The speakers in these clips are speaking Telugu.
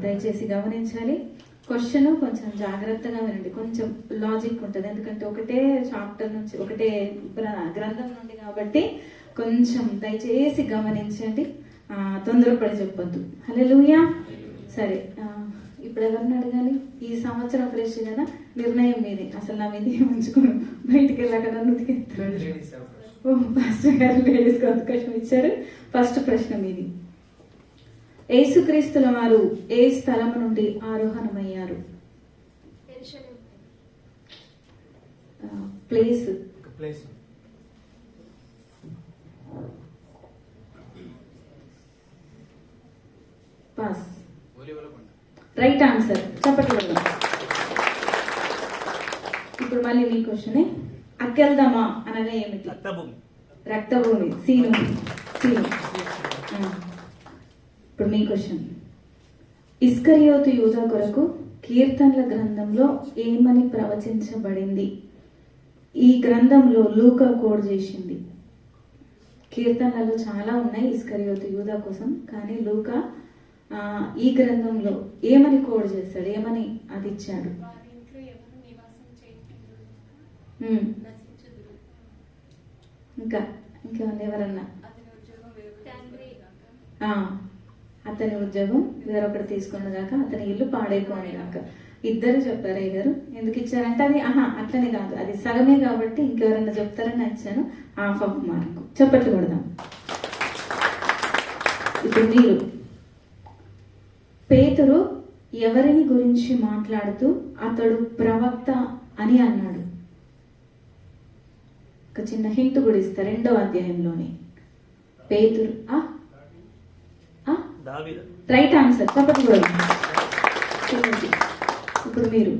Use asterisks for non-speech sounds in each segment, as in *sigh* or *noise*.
దయచేసి గమనించాలి. క్వశ్చన్ కొంచెం జాగ్రత్తగా వినండి. కొంచెం లాజిక్ ఉంటుంది. ఎందుకంటే ఒకటే చాప్టర్ నుంచి ఒకటే గ్ర- గ్రంథం నుండి కాబట్టి కొంచెం దయచేసి గమనించండి. తొందరపడి చెప్పొద్దు. హలో సరే ఆ, ఇప్పుడు ఎవరిని అడగాలి? ఈ సంవత్సరం ఫ్రెష్ కదా? నిర్ణయం మీది. అసలు నా మీద ఉంచుకోను బయటికి వెళ్ళాక నన్ను పాస్టర్ గారు లేడీస్కి అవకాశం ఇచ్చారు. ఫస్ట్ ప్రశ్న మీది. యేసుక్రీస్తుల వారు ఏ స్థలము నుండి ఆరోహణమయ్యారు? Place. Place. Pass right answer చెప్పండి. ఇప్పుడు మళ్ళీ మీ క్వశ్చనే అక్కెళ్దామా అనగా ఏమిటి? రక్తభూమి. రక్తభూమి. సీను. సీను. ఇప్పుడు మీ క్వశ్చన్ ఇస్కరియోతు యూద కొరకు కీర్తనల గ్రంథంలో ఏమని ప్రవచించబడింది? ఈ గ్రంథంలో లూకా కోడ్ చేసింది. కీర్తనలలో చాలా ఉన్నాయి ఇస్కరియోతు యూదా కోసం కానీ లూకా ఈ గ్రంథంలో ఏమని కోడ్ చేస్తాడు? ఏమని అది ఇచ్చాడు. ఇంకా ఇంకేమన్నా ఎవరన్నా? అతని ఉద్యోగం వేరొకటి తీసుకున్నదాకా అతని ఇల్లు పాడైపోయినాక ఇద్దరు చెప్పారు గారు ఎందుకు ఇచ్చారంటే అది ఆహా అట్లనే కాదు. అది సగమే కాబట్టి ఇంకెవరన్నా చెప్తారని ఇచ్చాను హాఫ్ ఆఫ్ మార్క్. చెప్పట్లు కొడదాం. ఇప్పుడు మీరు. పేతురు ఎవరిని గురించి మాట్లాడుతూ అతడు ప్రవక్త అని అన్నాడు. ఒక చిన్న హింట్ కూడా ఇస్తా రెండో అధ్యాయంలోనే. పేతురు ఆ రైట్ ఆన్సర్ చెప్పండి కూడా. ఇప్పుడు మీరు.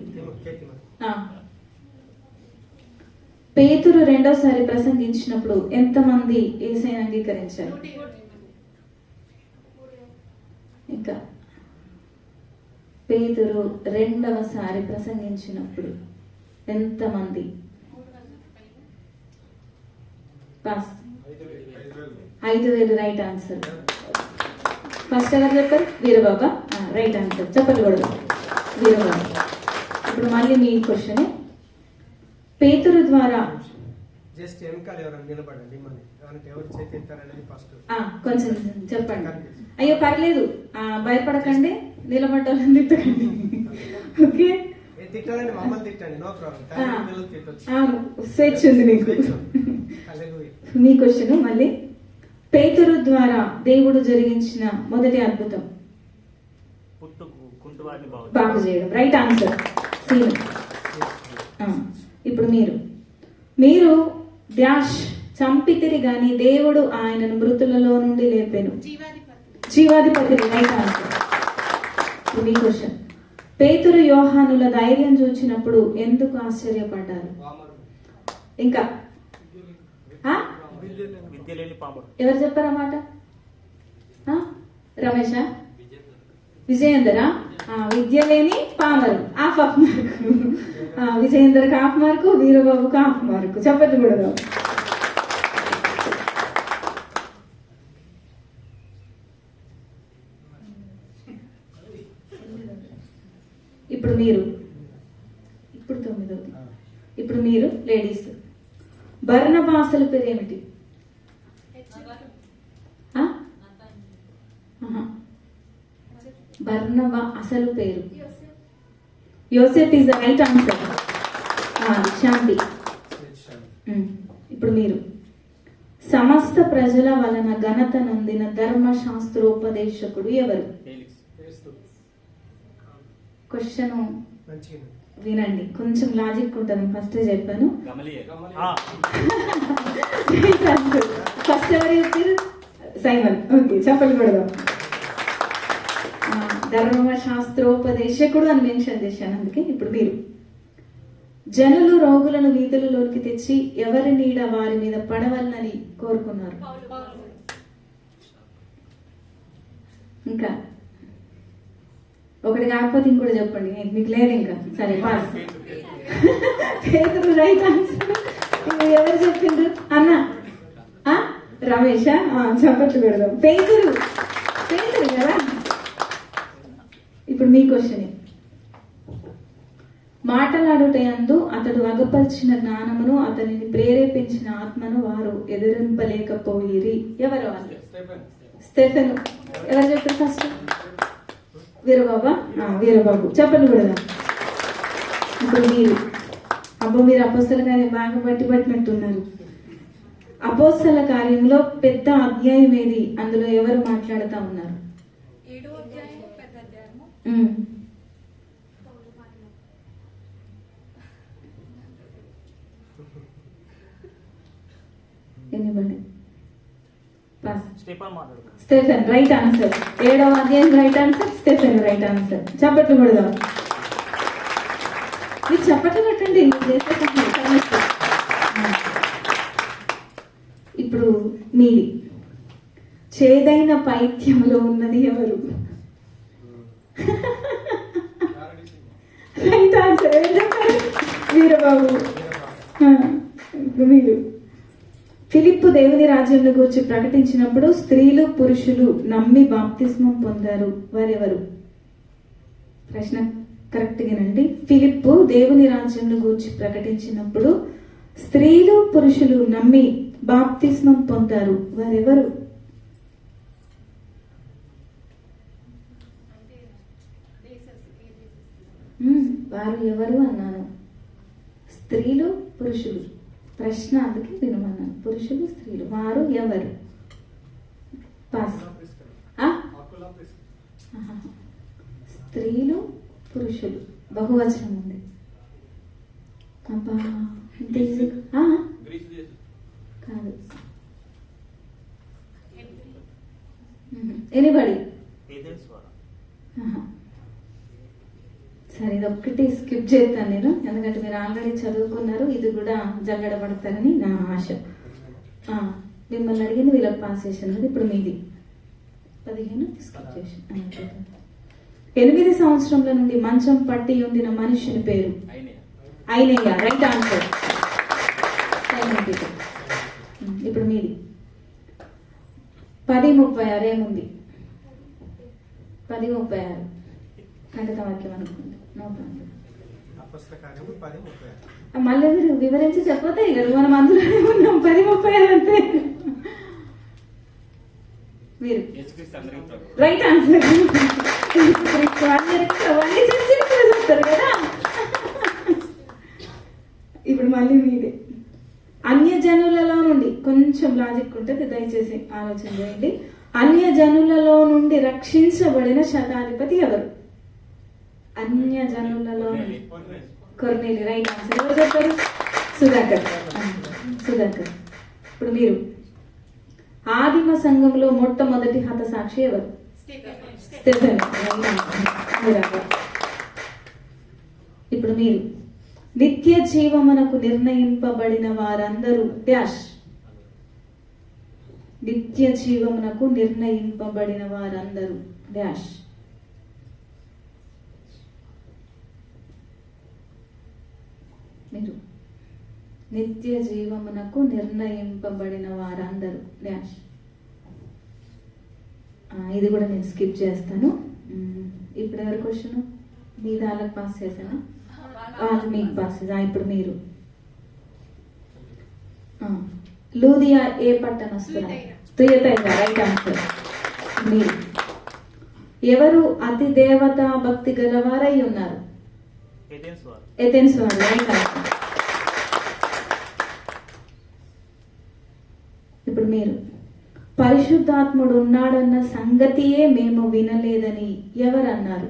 పేతురు రెండోసారి ప్రసంగించినప్పుడు ఎంతమంది ఏసైని అంగీకరించారు. ఇంకా. పేతురు రెండవసారి ప్రసంగించినప్పుడు ఎంతమంది. పాస్ ఐదు వేలు. రైట్ ఆన్సర్ ఫస్ట్ ఎవరు చెప్పారు? వీరబాబా. Right answer. చెప్పండి కూడా. వీరబాబా. ఇప్పుడు మళ్ళీ మీ క్వశ్చన్ పేతురు ద్వారా జస్ట్ వెనకాల ఎవరైనా నిలబడండి ఎవరు ఫస్ట్ ఆ, కొంచెం చెప్పండి. అయ్యో పర్లేదు. ఆ, భయపడకండి. నిలబడ్డాలని తిట్టకండి. ఓకే? తిట్టాలండి మమ్మల్ని తిట్టండి. No problem. ఆ. కానీ పిల్లలు తిట్టొచ్చు. అవును. స్వేచ్ఛ ఉంది మీకు. *laughs* హల్లెలూయా. మీ క్వశ్చన్ మళ్ళీ. పేతురు ద్వారా దేవుడు జరిగించిన మొదటి అద్భుతం. బాగు చేయడం. Right answer Seenu. ఇప్పుడు మీరు. మీరు డాష్ చంపితిరి గాని దేవుడు ఆయనను మృతులలో నుండి లేపాను. జీవాధిపతి రైట్ ఆన్సర్ మీ క్వశ్చన్ పేతురు యోహానుల ధైర్యం చూచినప్పుడు ఎందుకు ఆశ్చర్యపడ్డారు. ఇంకా. ఎవరు చెప్పారన్నమాట ఆ? రమేషా? విజయేందరా? విద్య లేని పామరు హాఫ్ ఆఫ్ మార్కు ఆ, విజయేందర్కి half mark Veerababu half mark చెప్పండి కూడా ఇప్పుడు మీరు. ఇప్పుడు తొమ్మిదవది. ఇప్పుడు మీరు లేడీస్ భరణభాషల పేరు ఏమిటి ఆ? ఆహా. బర్నబా అసలు పేరు. Yosef is the right answer. Shanti. ఇప్పుడు మీరు. సమస్త ప్రజల వలన ఘనత నొందిన ధర్మశాస్త్రోపదేశకుడు ఎవరు. క్వశ్చన్ వినండి. కొంచెం లాజిక్ ఉంటుంది. ఫస్ట్ చెప్పాను. ఫస్ట్ *laughs* ఎవరు చెప్పారు? సైమన్ ఓకే చెప్పలు కూడా ధర్మశాస్త్రోపదేశకుడు అని మెన్షన్ చేశాను అందుకే ఇప్పుడు మీరు. జనులు రోగులను వీధులలోకి తెచ్చి ఎవరి నీడ వారి మీద పడవలనని కోరుకున్నారు. ఇంకా ఒకటి కాకపోతే ఇంకోటి చెప్పండి. మీకు లేదు ఇంకా. సరే పాస్ పేదలు రైట్ ఆన్సర్ ఎవరు చెప్పిండ్రు? అన్న. ఆ? రమేషా? చప్పట్లు పెడదాం. పేదలు పేదలు కదా? ఇప్పుడు మీ క్వశ్చన్. మాటలాడుటయందు అతడు అగపరిచిన జ్ఞానమును అతనిని ప్రేరేపించిన ఆత్మను వారు ఎదురింపలేకపోయిరి. ఎవరు వాళ్ళు? స్టెఫెన్. ఎవరు చెప్పారు ఫస్ట్? వీరబాబా? వీరబాబు. చెప్పండి కూడా ఇప్పుడు మీరు. అబ్బో మీరు అపోస్తల కార్యం బాగా బట్టి పట్టినట్టున్నారు. అపోస్తల కార్యంలో పెద్ద అధ్యాయం ఏది? అందులో ఎవరు మాట్లాడుతా ఉన్నారు ఏడో అధ్యాయం పెద్ద అధ్యాయము ఉమ్. పౌలు మాటలు. ఎన్నివ్వండి పాస్ స్టీఫన్ రైట్ ఆన్సర్ ఏడవ అధ్యాయం right answer Stephen right answer చప్పట్లు కొడదాం. మీరు చప్పట్లు సమస్య. ఇప్పుడు మీది. చేదైన పైత్యంలో ఉన్నది ఎవరు? Right answer Veerababu. మీరు. ఫిలిప్పు దేవుని రాజ్యంలో గురించి ప్రకటించినప్పుడు స్త్రీలు పురుషులు నమ్మి బాప్తిస్మం పొందారు. వారెవరు? ప్రశ్న కరెక్ట్గానండి. ఫిలిప్పు దేవుని రాజ్యంలో గురించి ప్రకటించినప్పుడు స్త్రీలు పురుషులు నమ్మి బాప్తిస్మం పొందారు. వారెవరు అంటే దేశస్ ఏ దేశస్ మ్మ్, వారు ఎవరు అన్నాను. స్త్రీలు పురుషులు. ప్రశ్న అందుకే వినమన్నాను. పురుషులు స్త్రీలు. వారు ఎవరు? పాస్. స్త్రీలు పురుషులు. బహువచనం ఉంది. అబ్బా? కాదు. ఎనిబడి ఏదెన్స్ వారా నేను ఇది ఒక్కటి స్కిప్ చేస్తాను నేను. ఎందుకంటే మీరు ఆల్రెడీ చదువుకున్నారు ఇది కూడా జల్లడ పడతారని నా ఆశ. మిమ్మల్ని అడిగింది వీళ్ళకి పాస్ చేశాను ఇప్పుడు మీది. పదిహేను స్కిప్ చేసి ఎనిమిది సంవత్సరంలో నుండి మంచం పట్టి ఉండిన మనుషుని పేరు అయినయ్య రైట్ ఆన్సర్ ఇప్పుడు మీది. పది ముప్పై ఆరు ఏముంది? పది ముప్పై ఆరు. ఖండిత వాక్యం అనుకుంది మళ్ళీ మీరు వివరించి చెప్పతే ఇక మనం అందులోనే ఉన్నాం పది ముప్పై ఆరు అంతే. మీరు. రైట్ ఆన్సర్ చెప్తారు కదా. ఇప్పుడు మళ్ళీ మీదే. అన్య జనులలో నుండి కొంచెం లాజిక్ ఉంటుంది దయచేసి ఆలోచన చేయండి. అన్య జనులలో నుండి రక్షించబడిన శతాధిపతి ఎవరు? అన్య జనులలో కొర్నేలి. Right answer. ఎవరు చెప్పారు? సుధాకర్. సుధాకర్. ఇప్పుడు మీరు. ఆదిమ సంఘంలో మొట్టమొదటి హతసాక్షి ఎవరు? ఇప్పుడు మీరు. నిత్య జీవమునకు నిర్ణయింపబడిన వారందరూ డాష్ నిత్య జీవమునకు నిర్ణయింపబడిన వారందరూ డాష్ మీరు. నిత్య జీవమునకు నిర్ణయింపబడిన వారందరూ. డాష్. ఇది కూడా నేను స్కిప్ చేస్తాను. ఇప్పుడు ఎవరి క్వశ్చన్ మీ దానికి పాస్ చేశాను? వాళ్ళు మీకు పాస్ చేసా ఇప్పుడు మీరు. లూదియా ఏ తుయతైరా రైట్ ఆన్సర్ మీరు. ఎవరు అతి దేవతా భక్తి గలవారై ఉన్నారు? ఏదెన్స్ వారా ఎథెన్స్ వారు ఇప్పుడు మీరు పరిశుద్ధాత్ముడు ఉన్నాడన్న సంగతియే మేము వినలేదని ఎవరన్నారు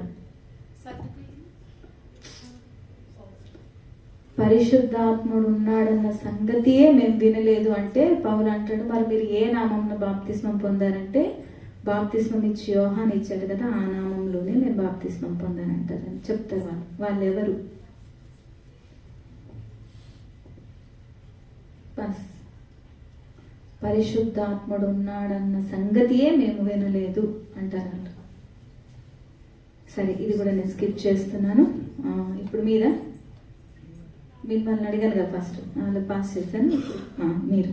పరిశుద్ధాత్ముడు ఉన్నాడన్న సంగతియే మేము వినలేదు. అంటే పౌలు అంటాడు మరి మీరు ఏ నామంలో బాప్తిస్మం పొందారంటే బాప్తిస్మం ఇచ్చి యోహాన్ ఇచ్చాడు కదా ఆ నామంలోనే నేను బాప్తిస్మం పొందానంటారు అని చెప్తారు వాళ్ళు. వాళ్ళు ఎవరు బస్. పరిశుద్ధాత్ముడు ఉన్నాడన్న సంగతియే మేము వినలేదు అంటారంట. సరే ఇది కూడా నేను స్కిప్ చేస్తున్నాను. ఇప్పుడు మీద మిమ్మల్ని అడిగాను కదా ఫస్ట్. వాళ్ళు పాస్ చేశాను. మీరు.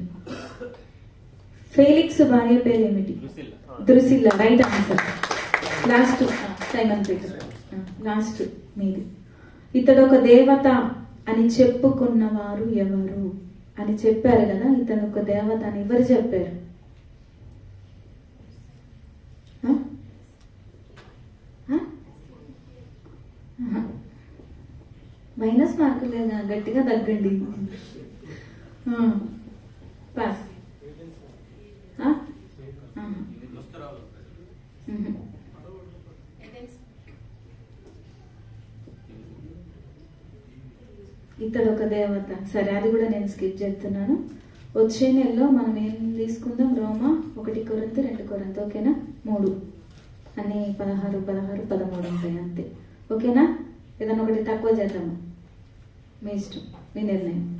ఫేలిక్స్ భార్య పేరు ఏమిటి దృశిల్ల right answer last Simon Peter last మీది. ఇతడు ఒక దేవత అని చెప్పుకున్నవారు ఎవరు? అని చెప్పారు కదా ఇతను ఒక దేవత అని ఎవరు చెప్పారు? మైనస్ మార్కులు గట్టిగా తగ్గండి ఆ. పాస్ ఆ? ఆహా. మ్మ్. ఏథెన్స్ ఇక్కడ ఒక దేవత. సరే అది కూడా నేను స్కిప్ చేస్తున్నాను. వచ్చే నెలలో మనం ఏం తీసుకుందాం? రోమా ఒకటి కొరంత రెండు కొరంత ఓకేనా? మూడు. అన్ని పదహారు పదహారు పదమూడు ఉంటాయి అంతే. ఓకేనా? ఏదైనా ఒకటి తక్కువ చేద్దాము? మీ ఇష్టం. మీ నిర్ణయం.